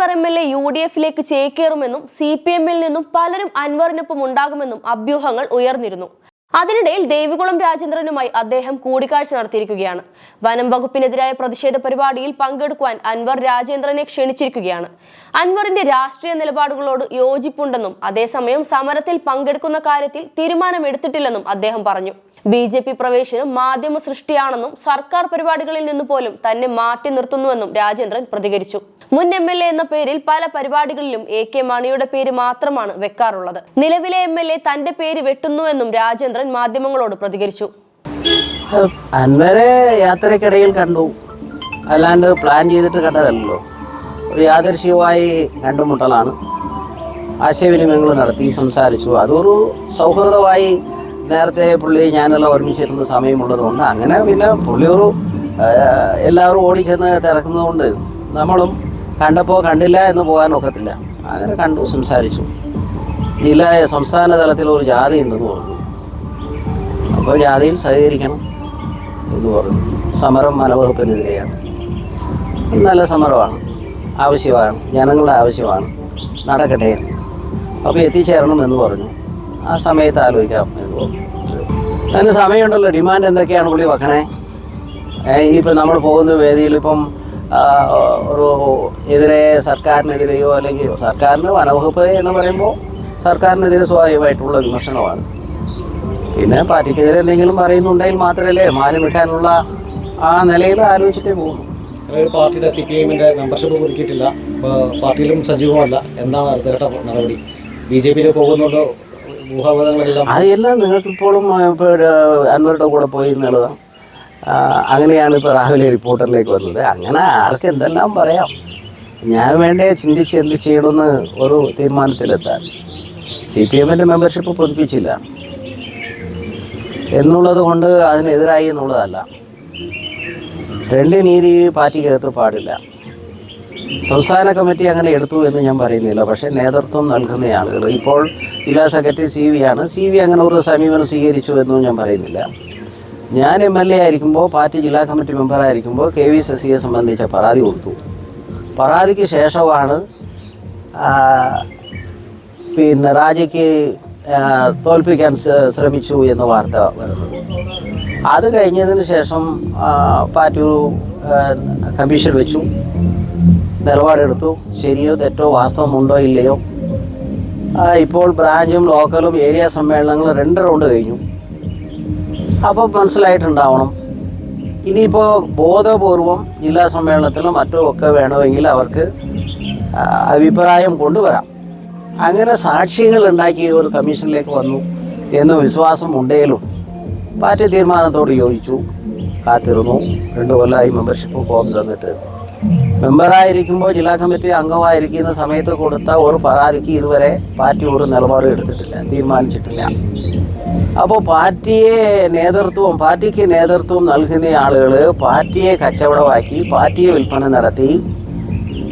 Anwar M L A U D എഫിലേക്ക് ചേക്കേറുമെന്നും C P എമ്മിൽ നിന്നും പലരും അൻവറിനൊപ്പം ഉണ്ടാകുമെന്നും അഭ്യൂഹങ്ങൾ ഉയർന്നിരുന്നു. അതിനിടയിൽ ദേവികുളം രാജേന്ദ്രനുമായി അദ്ദേഹം കൂടിക്കാഴ്ച നടത്തിയിരിക്കുകയാണ്. വനം വകുപ്പിനെതിരായ പ്രതിഷേധ പരിപാടിയിൽ പങ്കെടുക്കുവാൻ അൻവർ രാജേന്ദ്രനെ ക്ഷണിച്ചിരിക്കുകയാണ്. അൻവറിന്റെ രാഷ്ട്രീയ നിലപാടുകളോട് യോജിപ്പുണ്ടെന്നും അതേസമയം സമരത്തിൽ പങ്കെടുക്കുന്ന കാര്യത്തിൽ തീരുമാനമെടുത്തിട്ടില്ലെന്നും അദ്ദേഹം പറഞ്ഞു. ബി ജെ പി പ്രവേശനം മാധ്യമ സൃഷ്ടിയാണെന്നും സർക്കാർ പരിപാടികളിൽ നിന്ന് പോലും തന്നെ മാറ്റി നിർത്തുന്നുവെന്നും രാജേന്ദ്രൻ പ്രതികരിച്ചു. മുൻ എം എൽ എ എന്ന പേരിൽ പല പരിപാടികളിലും എ കെ മണിയുടെ പേര് മാത്രമാണ് വെക്കാറുള്ളത്. നിലവിലെ എം എൽ എ തന്റെ പേര് വെട്ടുന്നുവെന്നും രാജേന്ദ്രൻ മാധ്യമങ്ങളോട് പ്രതികരിച്ചു. അൻവരെ യാത്രക്കിടയിൽ കണ്ടു. അല്ലാണ്ട് പ്ലാൻ ചെയ്തിട്ട് കണ്ടതല്ലോ ഒരു യാദർശികമായി കണ്ടുമുട്ടലാണ് ആശയവിനിമയങ്ങൾ നടത്തി സംസാരിച്ചു. അതൊരു സൗഹൃദമായി നേരത്തെ പുള്ളി ഞാനെല്ലാം ഒരുമിച്ചിരുന്ന സമയമുള്ളതുകൊണ്ട് അങ്ങനെ പിന്നെ പുള്ളി ഒരു എല്ലാവരും എല്ലാവരും ഓടിച്ചെന്ന് തിരക്കുന്നതുകൊണ്ട് നമ്മളും കണ്ടപ്പോൾ കണ്ടില്ല എന്ന് പോകാൻ ഒക്കത്തില്ല. അങ്ങനെ കണ്ടു സംസാരിച്ചു. ജില്ലാ സംസ്ഥാന തലത്തിൽ ഒരു ജാതി ഉണ്ടെന്ന് പറഞ്ഞു. അപ്പോൾ ജാതിയിൽ സഹകരിക്കണം എന്ന് പറഞ്ഞു. സമരം വനവകുപ്പിനെതിരെയാണ്. നല്ല സമരമാണ്. ആവശ്യമാണ്. ജനങ്ങളുടെ ആവശ്യമാണ്. നടക്കട്ടെ അപ്പോൾ എത്തിച്ചേരണം എന്ന് പറഞ്ഞു. ആ സമയത്ത് ആലോചിക്കാം എന്ന് പറഞ്ഞു. അതിന് സമയമുണ്ടല്ലോ. ഡിമാൻഡ് എന്തൊക്കെയാണ് പുള്ളി വെക്കണേ? ഇനിയിപ്പോൾ നമ്മൾ പോകുന്ന വേദിയിൽ ഇപ്പം ഒരു എതിരെ സർക്കാരിനെതിരെയോ അല്ലെങ്കിൽ സർക്കാരിന് വനവകുപ്പ് എന്ന് പറയുമ്പോൾ സർക്കാരിനെതിരെ സ്വാഭാവികമായിട്ടുള്ള വിമർശനമാണ്. പിന്നെ പാർട്ടിക്കെതിരെ എന്തെങ്കിലും പറയുന്നുണ്ടെങ്കിൽ മാത്രമല്ലേ മാറി നിൽക്കാനുള്ള ആ നിലയിൽ ആലോചിച്ചിട്ടേ പോകുന്നു. നിലവിൽ പാർട്ടിയുടെ സി പി എമ്മിന്റെ മെമ്പർഷിപ്പ് പുതുക്കിയിട്ടില്ല പാർട്ടിയിലും സജീവമല്ല. എന്താണ് അടുത്ത ഘട്ട നടപടി? ബി ജെ പിയിൽ പോകുന്നുണ്ടോ അതെല്ലാം നിങ്ങൾക്കിപ്പോഴും അൻവറുടെ കൂടെ പോയി എന്നുള്ളതാണ് അങ്ങനെയാണ് ഇപ്പോൾ രാവിലെ റിപ്പോർട്ടറിലേക്ക് വന്നത്. അങ്ങനെ ആർക്ക് എന്തെല്ലാം പറയാം? ഞാൻ വേണ്ടേ ചിന്തിച്ച് എന്ത് ചെയ്യണമെന്ന് ഒരു തീരുമാനത്തിലെത്താൻ. സി പി എമ്മിന്റെ മെമ്പർഷിപ്പ് പുതുപ്പിച്ചില്ല. എന്നുള്ളത് കൊണ്ട് അതിനെതിരായി എന്നുള്ളതല്ല. രണ്ട് നീതി പാർട്ടിക്കകത്ത് പാടില്ല. സംസ്ഥാന കമ്മിറ്റി അങ്ങനെ എടുത്തു എന്ന് ഞാൻ പറയുന്നില്ല. പക്ഷേ നേതൃത്വം നൽകുന്ന ആളുകൾ ഇപ്പോൾ ജില്ലാ സെക്രട്ടറി സി വി ആണ്. സി വി അങ്ങനെ ഒരു സമീപനം സ്വീകരിച്ചു എന്നും ഞാൻ പറയുന്നില്ല. ഞാൻ എം എൽ എ ആയിരിക്കുമ്പോൾ പാർട്ടി ജില്ലാ കമ്മിറ്റി മെമ്പറായിരിക്കുമ്പോൾ കെ വി ശശിയെ സംബന്ധിച്ച പരാതി കൊടുത്തു. പരാതിക്ക് ശേഷമാണ് പിന്നെ രാജയ്ക്ക് തോൽപ്പിക്കാൻ ശ്ര- ശ്രമിച്ചു എന്ന വാർത്ത വരുന്നത് അത് കഴിഞ്ഞതിന് ശേഷം ആ, കമ്മീഷൻ വെച്ചു. നിലപാടെടുത്തു. ശരിയോ തെറ്റോ വാസ്തവമുണ്ടോ ഇല്ലയോ? ഇപ്പോൾ ബ്രാഞ്ചും ലോക്കലും ഏരിയ സമ്മേളനങ്ങൾ രണ്ട് റൗണ്ട് കഴിഞ്ഞു. അപ്പോൾ മനസ്സിലായിട്ടുണ്ടാവണം ഇനിയിപ്പോൾ ബോധപൂർവം ജില്ലാ സമ്മേളനത്തിലും മറ്റും ഒക്കെ വേണമെങ്കിൽ അവർക്ക് അഭിപ്രായം കൊണ്ടുവരാം. അങ്ങനെ സാക്ഷ്യങ്ങൾ ഉണ്ടാക്കി ഒരു കമ്മീഷനിലേക്ക് വന്നു എന്ന് വിശ്വാസം ഉണ്ടെങ്കിലും പാർട്ടി തീരുമാനത്തോട് യോജിച്ചു. കാത്തിരുന്നു. രണ്ട് കൊല്ലമായി മെമ്പർഷിപ്പ് ഫോം തന്നിട്ട്. മെമ്പറായിരിക്കുമ്പോൾ ജില്ലാ കമ്മിറ്റി അംഗമായിരിക്കുന്ന സമയത്ത് കൊടുത്ത ഒരു പരാതിക്ക് ഇതുവരെ പാർട്ടി ഒരു നിലപാട് എടുത്തിട്ടില്ല തീരുമാനിച്ചിട്ടില്ല. അപ്പോൾ പാർട്ടിയെ നേതൃത്വം പാർട്ടിക്ക് നേതൃത്വം നൽകുന്ന ആളുകൾ പാർട്ടിയെ കച്ചവടമാക്കി പാർട്ടിയെ വിൽപ്പന നടത്തി.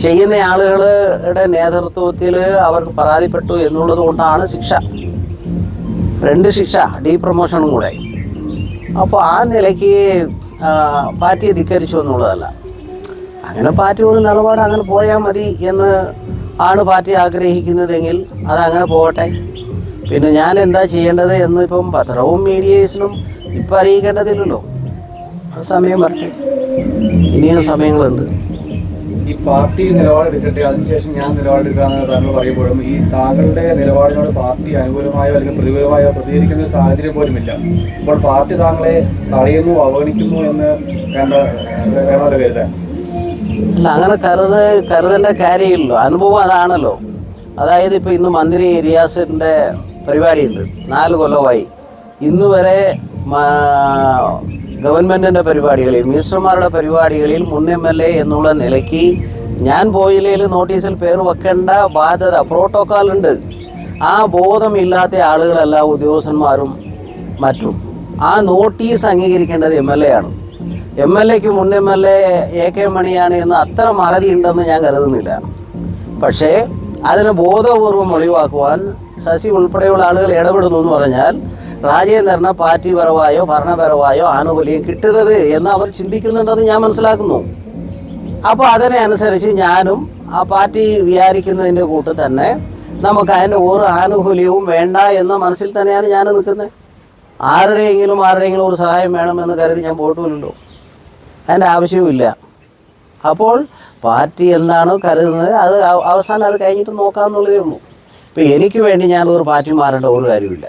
ചെയ്യുന്ന ആളുകളുടെ നേതൃത്വത്തിൽ അവർക്ക് പരാതിപ്പെട്ടു എന്നുള്ളത് കൊണ്ടാണ് ശിക്ഷ. രണ്ട് ശിക്ഷ ഡീ പ്രൊമോഷനും കൂടെ. അപ്പോൾ ആ നിലയ്ക്ക് പാർട്ടിയെ ധിക്കരിച്ചു എന്നുള്ളതല്ല. അങ്ങനെ പാർട്ടിയോട് നിലപാട് അങ്ങനെ പോയാൽ മതി എന്ന് ആണ് പാർട്ടി ആഗ്രഹിക്കുന്നതെങ്കിൽ അതങ്ങനെ പോകട്ടെ. പിന്നെ ഞാൻ എന്താ ചെയ്യേണ്ടത് എന്ന് ഇപ്പം പത്രവും മീഡിയേഴ്സിനും ഇപ്പം അറിയിക്കേണ്ടതില്ലല്ലോ. സമയം വരട്ടെ. ഇനിയും സമയങ്ങളുണ്ട്. ഈ പാർട്ടി നിലപാടെടുക്കട്ടെ അതിനുശേഷം ഞാൻ നിലപാടെടുക്കാന്ന് താങ്കൾ പറയുമ്പോഴും ഈ താങ്കളുടെ നിലപാടിനോട് പാർട്ടി അനുകൂലമായോ അല്ലെങ്കിൽ പ്രതികൂലമായോ പ്രതികരിക്കുന്ന ഒരു സാഹചര്യം പോലുമില്ല. അപ്പോൾ പാർട്ടി താങ്കളെ തടയുന്നു അവഗണിക്കുന്നു എന്ന് വേണ്ട വേണമല്ലോ കരുതാൻ അല്ല അങ്ങനെ കരുത കരുതേണ്ട കാര്യമില്ലല്ലോ. അനുഭവം അതാണല്ലോ. അതായത് ഇപ്പോൾ ഇന്ന് മന്ത്രി റിയാസിന്റെ പരിപാടിയുണ്ട്. നാല് കൊല്ലമായി. ഇന്ന് വരെ ഗവൺമെന്റിന്റെ പരിപാടികളിൽ മിനിസ്റ്റർമാരുടെ പരിപാടികളിൽ മുൻ എം എൽ എ എന്നുള്ള നിലയ്ക്ക് ഞാൻ പോയില്ലെങ്കിൽ നോട്ടീസിൽ പേര് വെക്കേണ്ട ബാധ്യത പ്രോട്ടോക്കോൾ ഉണ്ട് ആ ബോധമില്ലാത്ത ആളുകളല്ല ഉദ്യോഗസ്ഥന്മാരും മറ്റും. ആ നോട്ടീസ് അംഗീകരിക്കേണ്ടത് എം എൽ എ ആണ്. എം എൽ എക്ക് മുൻ M L A A K മണിയാണ് എന്ന് അത്ര മറതി ഉണ്ടെന്ന് ഞാൻ കരുതുന്നില്ല. പക്ഷേ അതിന് ബോധപൂർവം ഒഴിവാക്കുവാൻ ശശി ഉൾപ്പെടെയുള്ള ആളുകൾ ഇടപെടുന്നു എന്ന് പറഞ്ഞാൽ രാജേന്ദ്രന് പാർട്ടിപരമായോ ഭരണപരമായോ ആനുകൂല്യം കിട്ടരുത് എന്ന് അവർ ചിന്തിക്കുന്നുണ്ടെന്ന് ഞാൻ മനസ്സിലാക്കുന്നു. അപ്പോൾ അതിനനുസരിച്ച് ഞാനും ആ പാർട്ടി വിചാരിക്കുന്നതിന്റെ കൂട്ട് തന്നെ നമുക്ക് അതിന്റെ ഒരു ആനുകൂല്യവും വേണ്ട എന്ന മനസ്സിൽ തന്നെയാണ് ഞാൻ നിൽക്കുന്നത്. ആരുടെയെങ്കിലും ആരുടെയെങ്കിലും ഒരു സഹായം വേണമെന്ന് കരുതി ഞാൻ പോട്ടുമില്ലല്ലോ അതിന്റെ ആവശ്യവുമില്ല. അപ്പോൾ പാർട്ടി എന്താണോ കരുതുന്നത്? അത് അവസാനം അത് കഴിഞ്ഞിട്ട് നോക്കാമെന്നുള്ളതേ ഉള്ളൂ. ഇപ്പം എനിക്ക് വേണ്ടി ഞാനൊരു പാർട്ടി മാറേണ്ട ഒരു കാര്യമില്ല